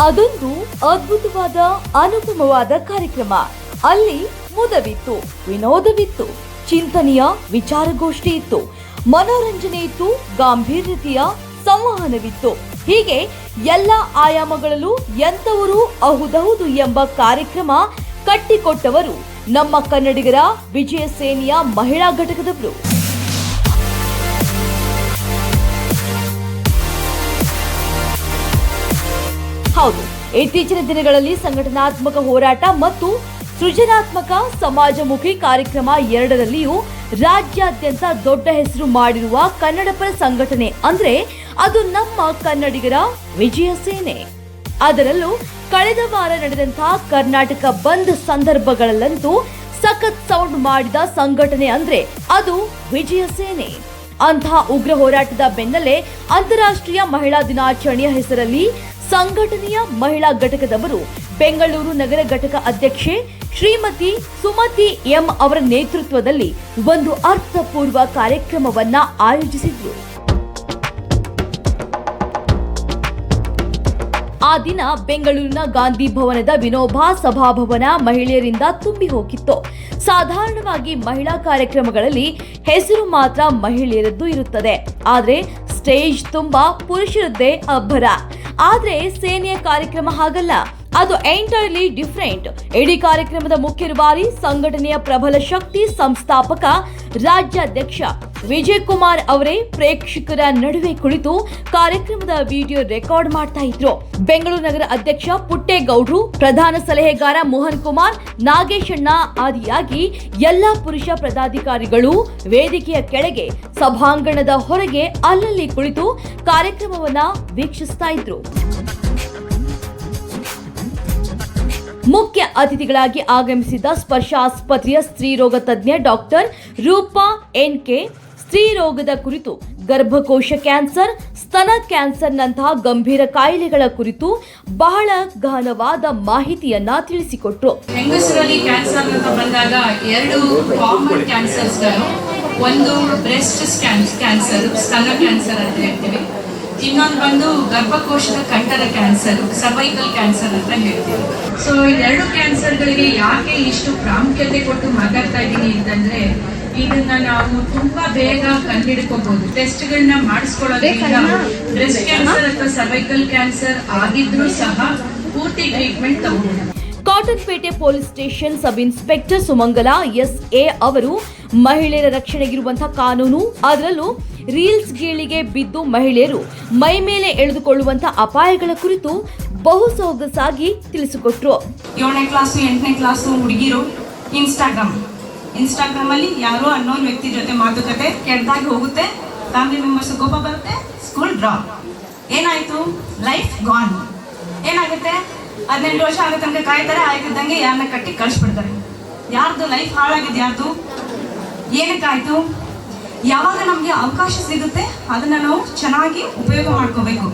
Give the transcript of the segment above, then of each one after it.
ಅದೊಂದು ಅದ್ಭುತವಾದ, ಅನುಪಮವಾದ ಕಾರ್ಯಕ್ರಮ. ಅಲ್ಲಿ ಮುದವಿತ್ತು, ವಿನೋದವಿತ್ತು, ಚಿಂತನೆಯ ವಿಚಾರಗೋಷ್ಠಿ ಇತ್ತು, ಮನೋರಂಜನೆ ಇತ್ತು, ಗಾಂಭೀರ್ಯತೆಯ ಸಂವಹನವಿತ್ತು. ಹೀಗೆ ಎಲ್ಲ ಆಯಾಮಗಳಲ್ಲೂ ಎಂತವರು ಅಹುದಹುದು ಎಂಬ ಕಾರ್ಯಕ್ರಮ ಕಟ್ಟಿಕೊಟ್ಟವರು ನಮ್ಮ ಕನ್ನಡಿಗರ ವಿಜಯ ಸೇನೆಯ ಮಹಿಳಾ ಘಟಕದವರು. ಹೌದು, ಇತ್ತೀಚಿನ ದಿನಗಳಲ್ಲಿ ಸಂಘಟನಾತ್ಮಕ ಹೋರಾಟ ಮತ್ತು ಸೃಜನಾತ್ಮಕ ಸಮಾಜಮುಖಿ ಕಾರ್ಯಕ್ರಮ ಎರಡರಲ್ಲಿಯೂ ರಾಜ್ಯಾದ್ಯಂತ ದೊಡ್ಡ ಹೆಸರು ಮಾಡಿರುವ ಕನ್ನಡಪರ ಸಂಘಟನೆ ಅಂದ್ರೆ ಅದು ನಮ್ಮ ಕನ್ನಡಿಗರ ವಿಜಯ ಸೇನೆ. ಅದರಲ್ಲೂ ಕಳೆದ ವಾರ ನಡೆದಂತಹ ಕರ್ನಾಟಕ ಬಂದ್ ಸಂದರ್ಭಗಳಲ್ಲಂತೂ ಸಖತ್ ಸೌಂಡ್ ಮಾಡಿದ ಸಂಘಟನೆ ಅಂದ್ರೆ ಅದು ವಿಜಯ ಸೇನೆ. ಅಂತಹ ಉಗ್ರ ಹೋರಾಟದ ಬೆನ್ನಲ್ಲೇ ಅಂತಾರಾಷ್ಟ್ರೀಯ ಮಹಿಳಾ ದಿನಾಚರಣೆಯ ಹೆಸರಲ್ಲಿ ಸಂಘಟನೆಯ ಮಹಿಳಾ ಘಟಕದವರು ಬೆಂಗಳೂರು ನಗರ ಘಟಕ ಅಧ್ಯಕ್ಷೆ ಶ್ರೀಮತಿ ಸುಮತಿ ಎಂ ಅವರ ನೇತೃತ್ವದಲ್ಲಿ ಒಂದು ಅರ್ಥಪೂರ್ವ ಕಾರ್ಯಕ್ರಮವನ್ನ ಆಯೋಜಿಸಿದ್ರು. ಆ ದಿನ ಬೆಂಗಳೂರಿನ ಗಾಂಧಿ ಭವನದ ವಿನೋಬಾ ಸಭಾಭವನ ಮಹಿಳೆಯರಿಂದ ತುಂಬಿ ಹೋಗಿತ್ತು. ಸಾಧಾರಣವಾಗಿ ಮಹಿಳಾ ಕಾರ್ಯಕ್ರಮಗಳಲ್ಲಿ ಹೆಸರು ಮಾತ್ರ ಮಹಿಳೆಯರದ್ದು ಇರುತ್ತದೆ. ಆದರೆ ಸ್ಟೇಜ್ ತುಂಬಾ ಪುರುಷರದ್ದೇ ಅಬ್ಬರ. ಆದ್ರೆ ಸೇನೆಯ ಕಾರ್ಯಕ್ರಮ ಹಾಗಲ್ಲ. ಅದು ಎಂಟೈರ್ಲಿ ಡಿಫ್ರೆಂಟ್ ಇಡೀ ಕಾರ್ಯಕ್ರಮದ ಮುಖ್ಯ ರೂವಾರಿ ಸಂಘಟನೆಯ ಪ್ರಬಲ ಶಕ್ತಿ ಸಂಸ್ಥಾಪಕ, ರಾಜ್ಯಾಧ್ಯಕ್ಷ ವಿಜಯ್ ಕುಮಾರ್ ಅವರೇ ಪ್ರೇಕ್ಷಕರ ನಡುವೆ ಕುಳಿತು ಕಾರ್ಯಕ್ರಮದ ವಿಡಿಯೋ ರೆಕಾರ್ಡ್ ಮಾಡ್ತಾ ಇದ್ರು. ಬೆಂಗಳೂರು ನಗರ ಅಧ್ಯಕ್ಷ ಪುಟ್ಟೇಗೌಡ್ರು, ಪ್ರಧಾನ ಸಲಹೆಗಾರ ಮೋಹನ್ ಕುಮಾರ್ ನಾಗೇಶಣ್ಣ ಆದಿಯಾಗಿ ಎಲ್ಲಾ ಪುರುಷ ಪದಾಧಿಕಾರಿಗಳು ವೇದಿಕೆಯ ಕೆಳಗೆ ಸಭಾಂಗಣದ ಹೊರಗೆ ಅಲ್ಲಲ್ಲಿ ಕುಳಿತು ಕಾರ್ಯಕ್ರಮವನ್ನ ವೀಕ್ಷಿಸ್ತಾ ಇದ್ರು. ಮುಖ್ಯ ಅತಿಥಿಗಳಾಗಿ ಆಗಮಿಸಿದ ಸ್ಪರ್ಶ ಆಸ್ಪತ್ರೆಯ ಸ್ತ್ರೀರೋಗ ತಜ್ಞ ಡಾಕ್ಟರ್ ರೂಪಾ ಎನ್ಕೆ ಸ್ತ್ರೀರೋಗದ ಕುರಿತು, ಗರ್ಭಕೋಶ ಕ್ಯಾನ್ಸರ್, ಸ್ತನ ಕ್ಯಾನ್ಸರ್ನಂತಹ ಗಂಭೀರ ಕಾಯಿಲೆಗಳ ಕುರಿತು ಬಹಳ ಗಹನವಾದ ಮಾಹಿತಿಯನ್ನ ತಿಳಿಸಿಕೊಟ್ರು. ಹೆಂಗಸರಲ್ಲಿ ಕ್ಯಾನ್ಸರ್ ಅಂತ ಬಂದಾಗ ಎರಡು ಕಾಮನ್ ಕ್ಯಾನ್ಸರ್ಸ್ಗಳು, ಒಂದು ಬ್ರೆಸ್ಟ್ ಕ್ಯಾನ್ಸರ್, ಸ್ತನ ಕ್ಯಾನ್ಸರ್ ಅಂತ ಹೇಳ್ತೀವಿ. ಇನ್ನೊಂದು ಬಂದು ಗರ್ಭಕೋಶದ ಕಂಠದ ಕ್ಯಾನ್ಸರ್ ಸರ್ವೈಕಲ್ ಕ್ಯಾನ್ಸರ್ ಅಂತ ಹೇಳ್ತೀವಿ. ಸೊ ಎರಡು ಕ್ಯಾನ್ಸರ್ಗಳಿಗೆ ಯಾಕೆ ಇಷ್ಟು ಪ್ರಾಮುಖ್ಯತೆ ಕೊಟ್ಟು ಮಾತಾಡ್ತಾ ಇದ್ದೀನಿ ಅಂತಂದ್ರೆ ಇದನ್ನ ನಾವು ತುಂಬಾ ಬೇಗ ಕಂಡುಹಿಡ್ಕೋಬಹುದು. ಟೆಸ್ಟ್ಗಳನ್ನ ಮಾಡಿಸ್ಕೊಳ್ಳೋದ್ರಿಂದ ಬ್ರೆಸ್ಟ್ ಕ್ಯಾನ್ಸರ್ ಅಥವಾ ಸರ್ವೈಕಲ್ ಕ್ಯಾನ್ಸರ್ ಆಗಿದ್ರು ಸಹ ಪೂರ್ತಿ ಟ್ರೀಟ್ಮೆಂಟ್ ತಗೋಬಹುದು Cottonpete police station sub inspector Sumangala S A ಅವರು ಮಹಿಳೆಯರ ರಕ್ಷಣೆಗಿರುವಂತಹ ಕಾನೂನು ಅದರಲ್ಲೂ ರೀಲ್ಸ್ ಗೀಳಿಗೆ ಬಿದ್ದು ಮಹಿಳೆಯರು ಮೈ ಮೇಲೆ ಎಳೆದುಕೊಳ್ಳುವಂತಹ ಅಪಾಯಗಳ ಕುರಿತು ಬಹು ಸೊಗಸಾಗಿ ತಿಳಿಸಿಕೊಟ್ರು. ಏಳನೇ ಕ್ಲಾಸು ಎಂಟನೇ ಕ್ಲಾಸು ಹುಡುಗಿರು ಇನ್ಸ್ಟಾಗ್ರಾಮ್ ಇನ್ಸ್ಟಾಗ್ರಾಮಲ್ಲಿ ಯಾರೋ ಅನ್ನೋನ್ ವ್ಯಕ್ತಿ ಜೊತೆ ಮಾತುಕತೆ ಕೆಟ್ಟದಾಗಿ ಹೋಗುತ್ತೆ. ಫ್ಯಾಮಿಲಿ ಮೆಂಬರ್ಸ್ ಕೋಪ ಬರುತ್ತೆ ಸ್ಕೂಲ್ ಡ್ರಾಪ್ ಏನಾಯ್ತು? ಲೈಫ್ ಗಾನ್ ಏನಾಗುತ್ತೆ? ಹದಿನೆಂಟು ವರ್ಷ ಆಗೋ ತನಕ ಕಾಯ್ತಾರೆ, ಆಯ್ತಿದ್ದಂಗೆ ಯಾರನ್ನ ಕಟ್ಟಿ ಕಳಿಸ್ಬಿಡ್ತಾರೆ. ಯಾರ್ದು ಲೈಫ್ ಹಾಳಾಗಿದೆ ಯಾರ್ದು ಏನಕ್ಕಾಯ್ತು? ಯಾವಾಗ ನಮಗೆ ಅವಕಾಶ ಸಿಗುತ್ತೆ, ಅದನ್ನ ನಾವು ಚೆನ್ನಾಗಿ ಉಪಯೋಗ ಮಾಡ್ಕೋಬೇಕು.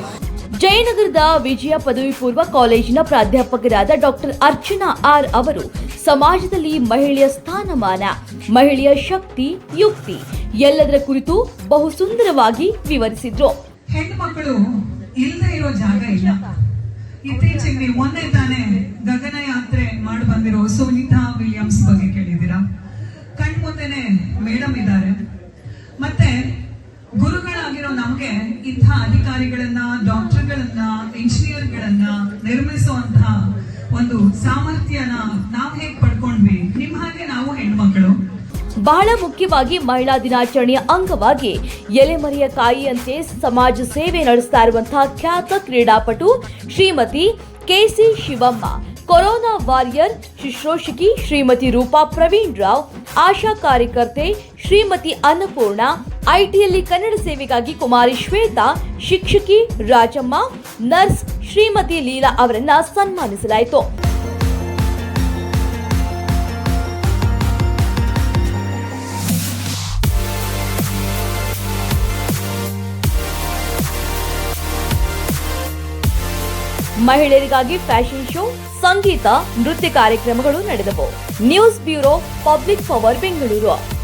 ಜಯನಗರದ ವಿಜಯ ಪದವಿ ಪೂರ್ವ ಕಾಲೇಜಿನ ಪ್ರಾಧ್ಯಾಪಕರಾದ ಡಾಕ್ಟರ್ ಅರ್ಚನಾ ಆರ್ ಅವರು ಸಮಾಜದಲ್ಲಿ ಮಹಿಳೆಯ ಸ್ಥಾನಮಾನ, ಮಹಿಳೆಯ ಶಕ್ತಿ, ಯುಕ್ತಿ ಎಲ್ಲದರ ಕುರಿತು ಬಹು ಸುಂದರವಾಗಿ ವಿವರಿಸಿದ್ರು. ಹೆಣ್ಮಕ್ಕಳು ಇಲ್ಲದೆ ಇರೋ ಜಾಗ ಇಲ್ಲ. ಇತ್ತೀಚೆಗೆ ಮೊನ್ನೆ ತಾನೇ ಗಗನಯಾತ್ರೆ ಮಾಡಿ ಬಂದಿರೋ ಸುನೀತಾ ವಿಲಿಯಮ್ಸ್ ಬಗ್ಗೆ ಕೇಳಿದ್ದೀರಾ? ಕಣ್ಮುಂದೆನೆ ಮೇಡಮ್ ಇದ್ದಾರೆ. ಗುರುಗಳಾಗಿರೋ ನಮ್ಗೆ ಇಂಥ ಅಧಿಕಾರಿಗಳನ್ನ, ಡಾಕ್ಟರ್ಗಳನ್ನ ಇಂಜಿನಿಯರ್ಗಳನ್ನ ನಿರ್ಮಿಸುವಂತ ಒಂದು ಸಾಮರ್ಥ್ಯನ ನಾವು ಹೇಗ್ ಪಡ್ಕೊಂಡ್ವಿ? ನಿಮ್ ಹಾಗೆ ನಾವು ಹೆಣ್ಮಕ್ಳು. ಬಹಳ ಮುಖ್ಯವಾಗಿ ಮಹಿಳಾ ದಿನಾಚರಣೆಯ ಅಂಗವಾಗಿ ಎಲೆಮರಿಯ ಕಾಯಿಯಂತೆ ಸಮಾಜ ಸೇವೆ ನಡೆಸ್ತಾ ಇರುವಂತಹ ಖ್ಯಾತ ಕ್ರೀಡಾಪಟು Shrimati K C Shivamma. Corona warrior ಶುಶ್ರೂಷಕಿ Shrimati Roopa Praveen Rao, ಆಶಾ ಕಾರ್ಯಕರ್ತೆ ಶ್ರೀಮತಿ ಅನ್ನಪೂರ್ಣ, ಐಟಿಯಲ್ಲಿ ಕನ್ನಡ ಸೇವೆಗಾಗಿ ಕುಮಾರಿ ಶ್ವೇತಾ, ಶಿಕ್ಷಕಿ ರಾಜಮ್ಮ, ನರ್ಸ್ ಶ್ರೀಮತಿ ಲೀಲಾ ಅವರನ್ನ ಸನ್ಮಾನಿಸಲಾಯಿತು. ಮಹಿಳೆಯರಿಗಾಗಿ ಫ್ಯಾಷನ್ ಶೋ ಸಂಗೀತ ನೃತ್ಯ ಕಾರ್ಯಕ್ರಮಗಳು ನಡೆದವು. News bureau public power Bengaluru.